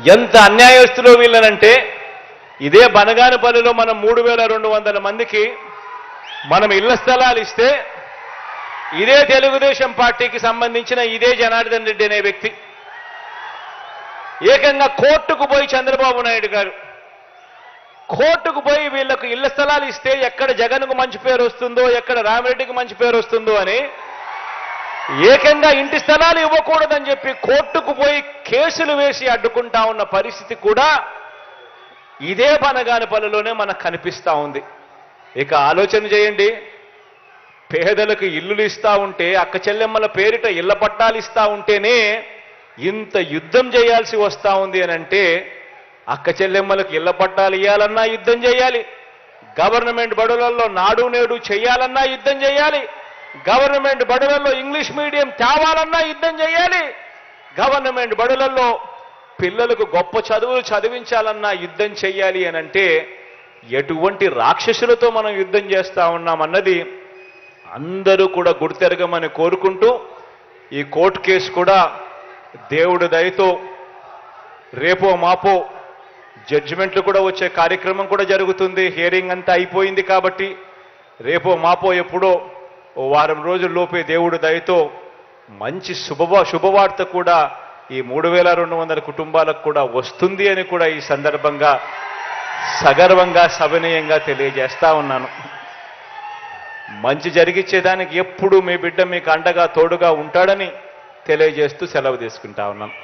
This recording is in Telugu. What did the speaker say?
ఎంత అన్యాయస్తులు వీళ్ళనంటే ఇదే బనగానపల్లిలో మనం మూడు వేల రెండు వందల మందికి మనం ఇళ్ళ స్థలాలు ఇస్తే ఇదే తెలుగుదేశం పార్టీకి సంబంధించిన ఇదే జనార్దన్ రెడ్డి అనే వ్యక్తి. ఏకంగా కోర్టుకు పోయి చంద్రబాబు నాయుడు గారు. కోర్టుకు పోయి వీళ్ళకు ఇళ్ళ స్థలాలు ఇస్తే ఎక్కడ జగన్కు మంచి పేరు వస్తుందో ఎక్కడ రామిరెడ్డికి మంచి పేరు వస్తుందో అని ఏకంగా ఇంటి స్థలాలు ఇవ్వకూడదని చెప్పి కోర్టుకు పోయి కేసులు వేసి అడ్డుకుంటా ఉన్న పరిస్థితి కూడా ఇదే పనగానపల్లిలోనే మనకు కనిపిస్తూ ఉంది. ఇక ఆలోచన చేయండి. పేదలకు ఇల్లులు ఇస్తూ ఉంటే అక్క చెల్లెమ్మల పేరిట ఇళ్ళ పట్టాలు ఇస్తూ ఉంటేనే ఇంత యుద్ధం చేయాల్సి వస్తూ ఉంది అని అంటే అక్క చెల్లెమ్మలకు ఇళ్ళ పట్టాలు ఇవ్వాలన్నా యుద్ధం చేయాలి. గవర్నమెంట్ బడులలో నాడు నేడు చేయాలన్నా యుద్ధం చేయాలి. గవర్నమెంట్ బడులలో ఇంగ్లీష్ మీడియం తేవాలన్నా యుద్ధం చేయాలి. గవర్నమెంట్ బడులలో పిల్లలకు గొప్ప చదువులు చదివించాలన్నా యుద్ధం చేయాలి అని అంటే ఎటువంటి రాక్షసులతో మనం యుద్ధం చేస్తా ఉన్నామన్నది అందరూ కూడా గుర్తెరగమని కోరుకుంటూ ఈ కోర్టు కేసు కూడా దేవుడి దయతో రేపో మాపో జడ్జిమెంట్లు కూడా వచ్చే కార్యక్రమం కూడా జరుగుతుంది. హియరింగ్ అంతా అయిపోయింది కాబట్టి రేపో మాపో ఎప్పుడో ఓ వారం రోజుల్లోపే దేవుడు దయతో మంచి శుభవా శుభవార్త కూడా ఈ మూడు వేల రెండు వందల కుటుంబాలకు కూడా వస్తుంది అని కూడా ఈ సందర్భంగా సగర్వంగా సవినయంగా తెలియజేస్తా ఉన్నాను. మంచి జరిగిచ్చేదానికి ఎప్పుడు మీ బిడ్డ మీకు అండగా తోడుగా ఉంటాడని తెలియజేస్తూ సెలవు తీసుకుంటా ఉన్నాను.